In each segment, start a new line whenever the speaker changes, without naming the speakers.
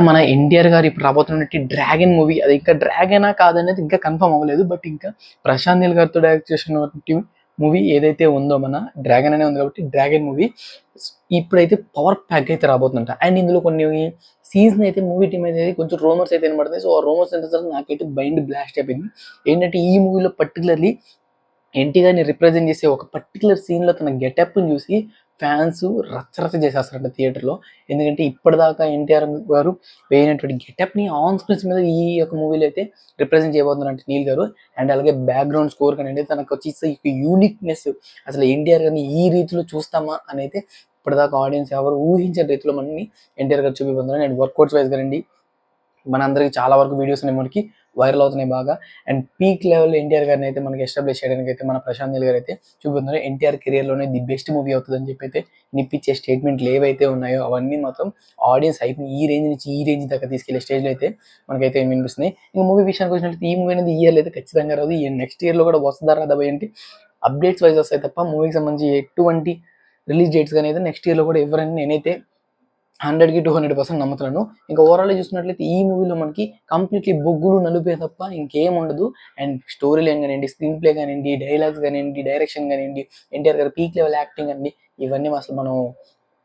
మన ఎన్టీఆర్ గారు ఇప్పుడు రాబోతున్నట్టు డ్రాగన్ మూవీ అది ఇంకా డ్రాగనా కాదనేది ఇంకా కన్ఫర్మ్ అవ్వలేదు బట్ ఇంకా ప్రశాంత్ నీల్ గారితో డైరెక్ట్ చేసినటువంటి మూవీ ఏదైతే ఉందో మన డ్రాగన్ అనే ఉంది కాబట్టి డ్రాగన్ మూవీ ఇప్పుడైతే పవర్ ప్యాక్ అయితే రాబోతుందంట. అండ్ ఇందులో కొన్ని సీజన్ అయితే మూవీ టీం అయితే కొంచెం రోమర్స్ అయితే వినబడుతుంది సో ఆ రోమర్స్ ఎంత నాకైతే బైండ్ బ్లాస్ట్ అయిపోయింది. ఏంటంటే ఈ మూవీలో పర్టికులర్లీ ఎన్టీ గారిని రిప్రజెంట్ చేసే ఒక పర్టికులర్ సీన్లో తన గెటప్ని చూసి ఫ్యాన్స్ రచ్చరచ్చ చేసేస్తారంట థియేటర్లో. ఎందుకంటే ఇప్పటిదాకా ఎన్టీఆర్ గారు వేయనటువంటి గెటప్ని ఆన్ స్క్రీన్స్ మీద ఈ యొక్క మూవీలో అయితే రిప్రజెంట్ చేయబోతున్నారంటే నీల్ గారు. అండ్ అలాగే బ్యాక్గ్రౌండ్ స్కోర్ కానీ తనకు వచ్చి యూనిక్నెస్ అసలు ఎన్టీఆర్ గారిని ఈ రీతిలో చూస్తామా అని అయితే ఇప్పటిదాకా ఆడియన్స్ ఎవరు ఊహించిన రీతిలో మనని ఎన్టీఆర్ గారు చూపిపోతున్నారు అండ్ వర్కౌట్స్ వైజ్ గారండి మనందరికీ చాలా వరకు వీడియోస్ అనేవి మనకి వైరల్ అవుతున్నాయి బాగా. అండ్ పీక్ లెవెల్ ఎన్టీఆర్ గారిని అయితే మనకి ఎస్టాబ్లిష్ చేయడానికి అయితే మన ప్రశాంత్ నీల్ గారు అయితే చూపుతున్నారు ఎన్టీఆర్ కెరియర్లోనే ది బెస్ట్ మూవీ అవుతుంది అని చెప్పి అయితే నిప్పించే స్టేట్మెంట్లు ఏవైతే ఉన్నాయో అవన్నీ మాత్రం ఆడియన్స్ హైప్ని ఈ రేంజ్ నుంచి ఈ రేంజ్ దాకా తీసుకెళ్ళే స్టేజ్లో అయితే మనకైతే వినిపిస్తున్నాయి. ఇంకా మూవీ విషయానికి వచ్చినట్లయితే ఈ మూవీ అనేది ఇయర్ అయితే ఖచ్చితంగా రాదు. ఈ నెక్స్ట్ ఇయర్లో కూడా వస్తుందా రాదా ఏంటి అప్డేట్స్ వైజ్ వస్తాయి తప్ప మూవీకి సంబంధించి ఎటువంటి రిలీజ్ డేట్స్ కానీ అయితే నెక్స్ట్ ఇయర్లో కూడా ఎవరైనా నేనైతే హండ్రెడ్కి టూ హండ్రెడ్ పర్సెంట్ నమ్ముతున్నాను ఇంకా ఓవరాల్ చూసినట్లయితే ఈ మూవీలో మనకి కంప్లీట్లీ బొగ్గులు నలుపే తప్ప ఇంకేం ఉండదు. అండ్ స్టోరీ లైన్ కానివ్వండి స్క్రీన్ ప్లే కానివ్వండి డైలాగ్స్ కానివ్వండి డైరెక్షన్ కానివ్వండి ఎన్టీఆర్ గారి పీక్ లెవెల్ యాక్టింగ్ అండి ఇవన్నీ అసలు మనం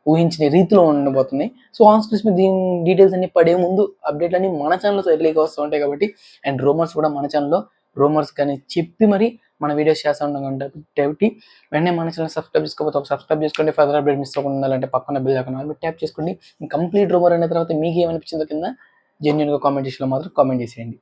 ఊహించిన రీతిలో ఉండబోతున్నాయి. సో ఆన్ స్క్రీన్స్ దీని డీటెయిల్స్ అన్ని పడే ముందు అప్డేట్లు అన్ని మన ఛానల్తో ఎర్లీగా వస్తూ ఉంటాయి కాబట్టి అండ్ రూమర్స్ కూడా మన ఛానల్లో రూమర్స్ కానీ చెప్పి మరి మన వీడియోస్ చేస్తూ ఉంటాం కాబట్టి వెంటనే మన ఛానల్ సబ్స్క్రైబ్ చేసుకోకపోతే ఒక సబ్స్క్రైబ్ చేసుకోండి. ఫర్దర్ అప్డేట్ మిస్ అవ్వకుండా ఉండాలంటే పక్కన బిల్ ఐకాన్ ట్యాప్ చేసుకోండి. కంప్లీట్ రూమర్ అయిన తర్వాత మీకు ఏమనిపించిందో కింద జెన్యున్గా కామెంట్ చేసిన మాత్రం కామెంట్ చేసేయండి.